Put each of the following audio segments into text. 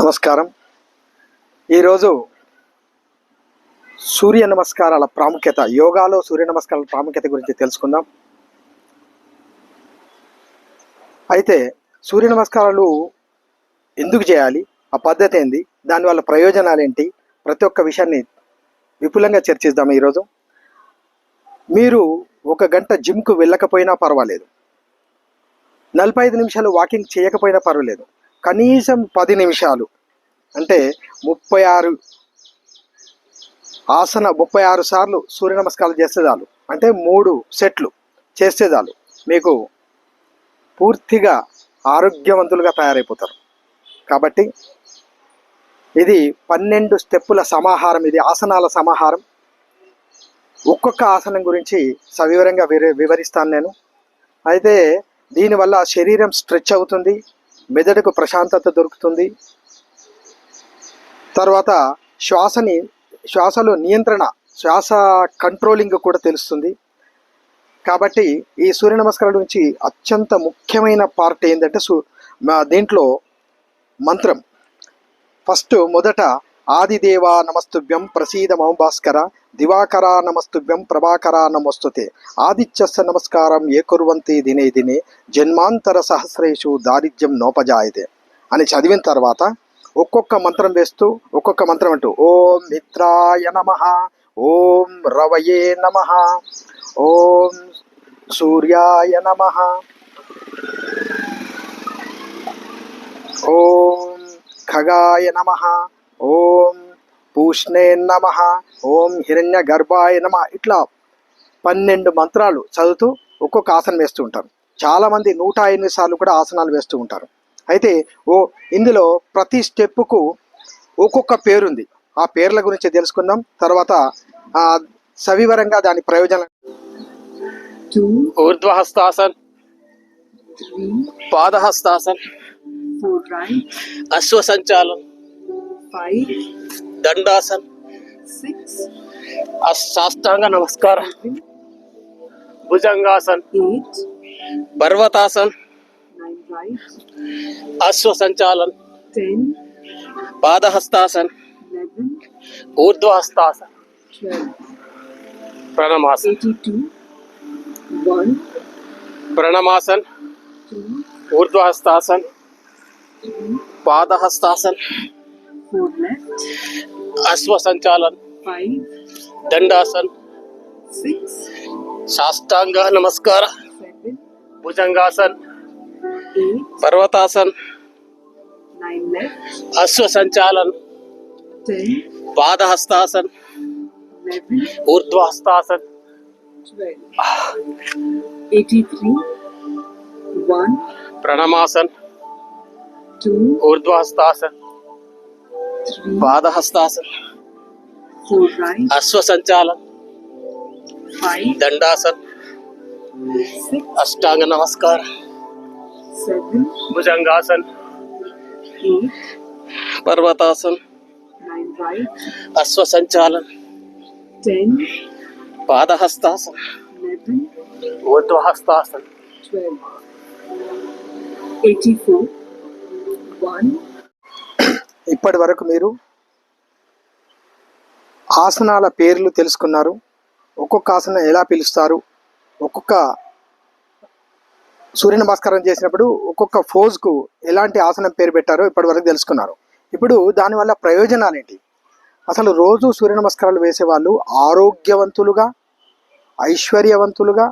నమస్కారం. ఈరోజు సూర్య నమస్కారాల ప్రాముఖ్యత యోగాలో సూర్య నమస్కారాల ప్రాముఖ్యత గురించి తెలుసుకుందాం. అయితే సూర్య నమస్కారాలు ఎందుకు చేయాలి? ఆ పద్ధతి ఏంది? దానివల్ల ప్రయోజనాలు ఏంటి? ప్రతి ఒక్క విషయాన్ని విపులంగా చర్చిద్దాం ఈరోజు. మీరు ఒక గంట జిమ్కు వెళ్ళకపోయినా పర్వాలేదు. నలభై ఐదు నిమిషాలు వాకింగ్ చేయకపోయినా పర్వాలేదు. కనీసం పది నిమిషాలు. అంటే ముప్పై ఆరు ఆసన ముప్పై ఆరు సార్లు సూర్య నమస్కారం చేస్తే చాలు అంటే మూడు సెట్లు చేస్తే చాలు మీకు పూర్తిగా ఆరోగ్యవంతులుగా తయారైపోతారు. కాబట్టి ఇది పన్నెండు స్టెప్పుల సమాహారం. ఇది ఆసనాల సమాహారం. ఒక్కొక్క ఆసనం గురించి సవివరంగా వివరిస్తాను నేను. అయితే దీనివల్ల శరీరం స్ట్రెచ్ అవుతుంది. మెదడుకు ప్రశాంతత దొరుకుతుంది. తర్వాత శ్వాసని శ్వాసలో నియంత్రణ శ్వాస కంట్రోలింగ్ కూడా తెలుస్తుంది. కాబట్టి ఈ సూర్య నమస్కారం నుంచి అత్యంత ముఖ్యమైన పార్ట్ ఏంటంటే సు మా- దీంట్లో మంత్రం. ఫస్ట్ మొదట ఆదిదేవా నమస్తుభ్యం ప్రసీద మమ భాస్కర దివాకర నమస్తుభ్యం ప్రభాకర నమస్తుతే. ఆదిత్యస్య నమస్కారం ఏ కుర్వంతి దినే దినే జన్మాంతర సహస్రేషు దారిద్ర్యం నోపజాయతే. అని చదివిన తర్వాత ఒక్కొక్క మంత్రం వేస్తూ ఒక్కొక్క మంత్రం అంటూ ఓం మిత్రాయ నమ ఓం రవయే నమ ఓం సూర్యాయ నమ ఓం ఖగాయ నమ ఓం పూష్ణే నమ ఓం హిరణ్య గర్భాయ నమ. ఇట్లా పన్నెండు మంత్రాలు చదువుతూ ఒక్కొక్క ఆసనం వేస్తూ ఉంటారు చాలామంది నూట ఎనిమిది సార్లు కూడా ఆసనాలు వేస్తూ ఉంటారు. అయితే ఓ ఇందులో ప్రతి స్టెప్పుకు ఒక్కొక్క పేరుంది. ఆ పేర్ల గురించి తెలుసుకుందాం. తర్వాత సవివరంగా దాని ప్రయోజనం. ఊర్ధ్వహస్తాసన్ పాదహస్తాసన్ అశ్వసంచాలం. Five, दंडासन six, साष्टांग नमस्कार seven, भुजंगासन eight, पर्वतासन nine right, अश्वसंचालन ten, padahastasana eleven, ऊर्ध्वहस्तासन twelve, प्रणमासन eighty-two, one, प्रणमासन two, ऊर्ध्वहस्तासन padahastasana four left, अश्वसंचालन five, दंडासन six, साष्टांग नमस्कार seven, भुजंगासन eight, पर्वतासन nine left, अश्वसंचालन ten, padahastasana eleven, ऊर्ध्वहस्तासन twelve, eighty-three, one, प्रणमासन two, ऊर्ध्वहस्तासन padahastasana. अश्वसंचालन दंडासन अष्टांग नमस्कार भुजंगासन। पर्वतासन। अश्वसंचालन पादहस्तासन। ऊर्ध्वहस्तासन। 84 1 ఇప్పటి వరకు మీరు ఆసనాల పేర్లు తెలుసుకున్నారు. ఒక్కొక్క ఆసనం ఎలా పిలుస్తారు? ఒక్కొక్క సూర్య నమస్కారం చేసినప్పుడు ఒక్కొక్క ఫోజ్కు ఎలాంటి ఆసనం పేరు పెట్టారో ఇప్పటి వరకు తెలుసుకున్నారు. ఇప్పుడు దానివల్ల ప్రయోజనాలు ఏంటి అసలు రోజు సూర్య నమస్కారాలు వేసేవాళ్ళు ఆరోగ్యవంతులుగా ఐశ్వర్యవంతులుగా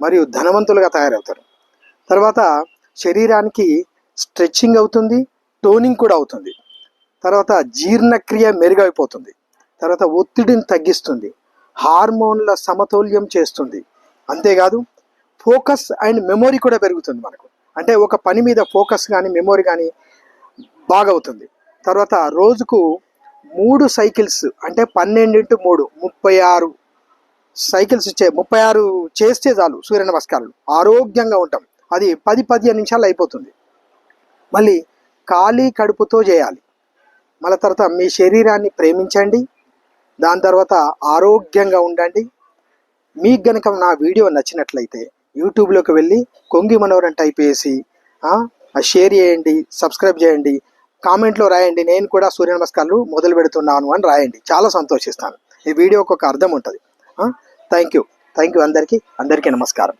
మరియు ధనవంతులుగా తయారవుతారు. తర్వాత శరీరానికి స్ట్రెచ్చింగ్ అవుతుంది టోనింగ్ కూడా అవుతుంది. తర్వాత జీర్ణక్రియ మెరుగైపోతుంది. తర్వాత ఒత్తిడిని తగ్గిస్తుంది. హార్మోన్ల సమతౌల్యం చేస్తుంది. అంతేకాదు ఫోకస్ అండ్ మెమొరీ కూడా పెరుగుతుంది మనకు. అంటే ఒక పని మీద ఫోకస్ కానీ మెమొరీ కానీ బాగవుతుంది. తర్వాత రోజుకు మూడు సైకిల్స్ అంటే పన్నెండింటి మూడు ముప్పై ఆరు సైకిల్స్ చే ముప్పై ఆరు చేస్తే చాలు సూర్య నమస్కారాలు. ఆరోగ్యంగా ఉంటాం. అది పది పదిహేను నిమిషాలు అయిపోతుంది. మళ్ళీ ఖాళీ కడుపుతో చేయాలి. మళ్ళీ తర్వాత మీ శరీరాన్ని ప్రేమించండి. దాని తర్వాత ఆరోగ్యంగా ఉండండి. మీకు గనక నా వీడియో నచ్చినట్లయితే యూట్యూబ్లోకి వెళ్ళి కొంగి మనోహర్ టైప్ చేసి షేర్ చేయండి సబ్స్క్రైబ్ చేయండి. కామెంట్లో రాయండి. నేను కూడా సూర్య నమస్కారాలు మొదలు పెడుతున్నాను అని రాయండి. చాలా సంతోషిస్తాను. ఈ వీడియోకి ఒక అర్థం ఉంటుంది. Thank you. థ్యాంక్ యూ అందరికీ. అందరికీ నమస్కారం.